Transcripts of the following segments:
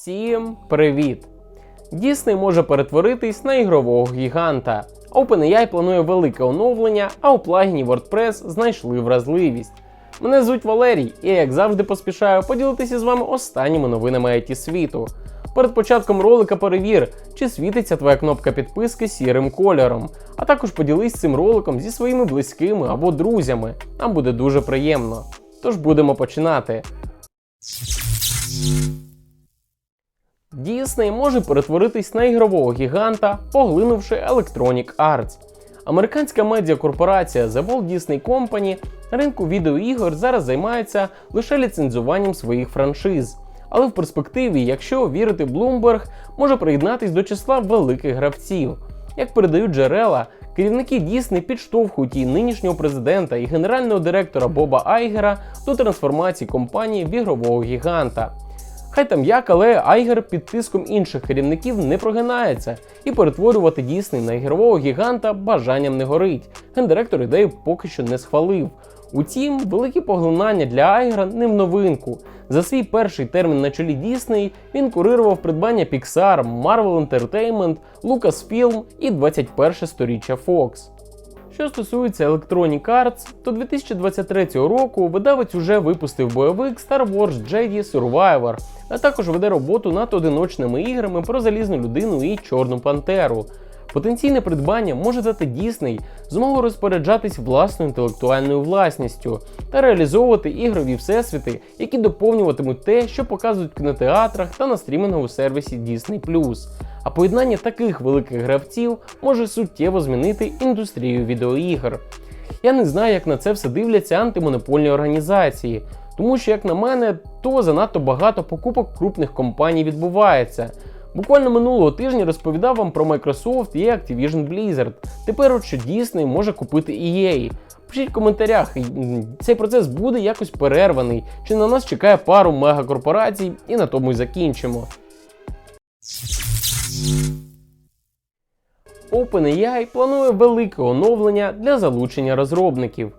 Всім привіт! Дісней може перетворитись на ігрового гіганта. OpenAI планує велике оновлення, а у плагіні WordPress знайшли вразливість. Мене звуть Валерій, і я, як завжди поспішаю поділитися з вами останніми новинами IT світу. Перед початком ролика перевір, чи світиться твоя кнопка підписки сірим кольором, а також поділись цим роликом зі своїми близькими або друзями. Нам буде дуже приємно. Тож будемо починати. Дісней може перетворитись на ігрового гіганта, поглинувши Electronic Arts. Американська медіакорпорація The Walt Disney Company на ринку відеоігор зараз займається лише ліцензуванням своїх франшиз. Але в перспективі, якщо вірити Bloomberg, може приєднатись до числа великих гравців. Як передають джерела, керівники Дісней підштовхують і нинішнього президента і генерального директора Боба Айгера до трансформації компанії в ігрового гіганта. Хай там як, але Айгер під тиском інших керівників не прогинається, і перетворювати Дісней на ігрового гіганта бажанням не горить. Гендиректор ідею поки що не схвалив. Утім, великі поглинання для Айгера не в новинку. За свій перший термін на чолі Дісней він курирував придбання Pixar, Marvel Entertainment, Lucasfilm і 21 сторіччя Fox. Що стосується Electronic Arts, то 2023 року видавець уже випустив бойовик Star Wars Jedi Survivor, а також веде роботу над одиночними іграми про залізну людину і Чорну Пантеру. Потенційне придбання може дати Дісней змогу розпоряджатись власною інтелектуальною власністю та реалізовувати ігрові всесвіти, які доповнюватимуть те, що показують в кінотеатрах та на стрімінговому сервісі Disney+. А поєднання таких великих гравців може суттєво змінити індустрію відеоігр. Я не знаю, як на це все дивляться антимонопольні організації, тому що, як на мене, то занадто багато покупок крупних компаній відбувається. Буквально минулого тижня розповідав вам про Microsoft і Activision Blizzard. Тепер от що Disney може купити EA. Пишіть в коментарях, цей процес буде якось перерваний, чи на нас чекає пару мегакорпорацій, і на тому й закінчимо. OpenAI планує велике оновлення для залучення розробників.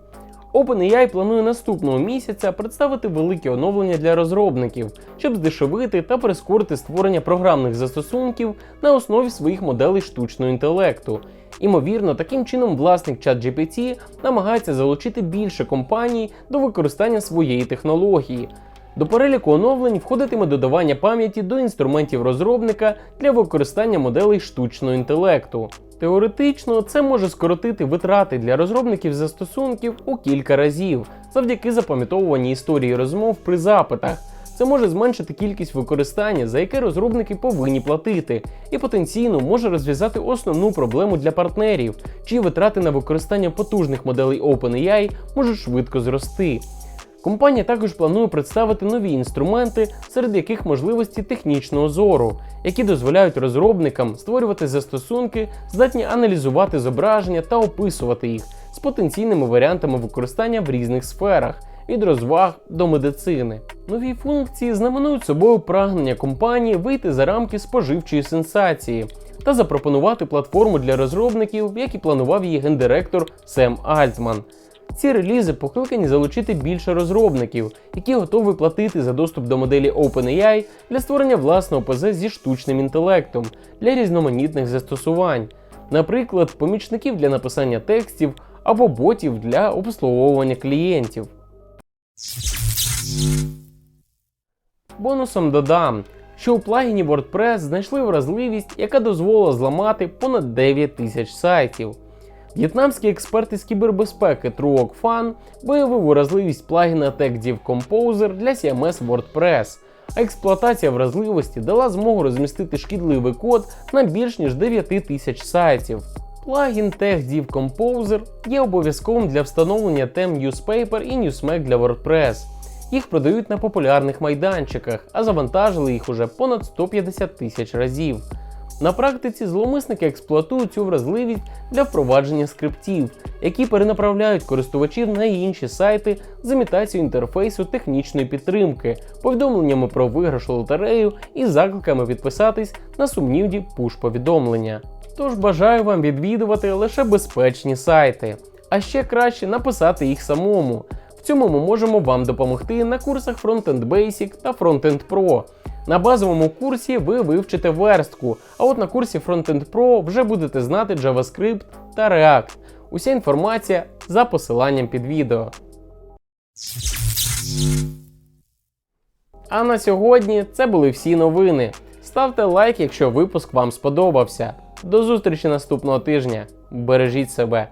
OpenAI планує наступного місяця представити велике оновлення для розробників, щоб здешевити та прискорити створення програмних застосунків на основі своїх моделей штучного інтелекту. Імовірно, таким чином власник ChatGPT намагається залучити більше компаній до використання своєї технології. До переліку оновлень входитиме додавання пам'яті до інструментів розробника для використання моделей штучного інтелекту. Теоретично це може скоротити витрати для розробників застосунків у кілька разів завдяки запам'ятовуванні історії розмов при запитах. Це може зменшити кількість використання, за яке розробники повинні платити, і потенційно може розв'язати основну проблему для партнерів, чиї витрати на використання потужних моделей OpenAI можуть швидко зрости. Компанія також планує представити нові інструменти, серед яких можливості технічного зору, які дозволяють розробникам створювати застосунки, здатні аналізувати зображення та описувати їх з потенційними варіантами використання в різних сферах. Від розваг до медицини. Нові функції знаменують собою прагнення компанії вийти за рамки споживчої сенсації та запропонувати платформу для розробників, як і планував її гендиректор Сем Альтман. Ці релізи покликані залучити більше розробників, які готові платити за доступ до моделі OpenAI для створення власного ПЗ зі штучним інтелектом для різноманітних застосувань, наприклад, помічників для написання текстів або ботів для обслуговування клієнтів. Бонусом додам, що у плагіні WordPress знайшли вразливість, яка дозволила зламати понад 9 тисяч сайтів. В'єтнамські експерти з кібербезпеки Truoc Fan виявив вразливість плагіна TechDiv Composer для CMS WordPress, а експлуатація вразливості дала змогу розмістити шкідливий код на більш ніж 9 тисяч сайтів. Плагін TechDiv Composer є обов'язковим для встановлення тем Newspaper і Newsmack для WordPress. Їх продають на популярних майданчиках, а завантажили їх уже понад 150 тисяч разів. На практиці зловмисники експлуатують цю вразливість для впровадження скриптів, які перенаправляють користувачів на інші сайти з імітацією інтерфейсу технічної підтримки, повідомленнями про виграш лотерею і закликами підписатись на сумнівні пуш-повідомлення. Тож бажаю вам відвідувати лише безпечні сайти, а ще краще написати їх самому. В цьому ми можемо вам допомогти на курсах Frontend Basic та Frontend Pro. На базовому курсі ви вивчите верстку, а от на курсі Frontend Pro вже будете знати JavaScript та React. Уся інформація за посиланням під відео. А на сьогодні це були всі новини. Ставте лайк, якщо випуск вам сподобався. До зустрічі наступного тижня. Бережіть себе.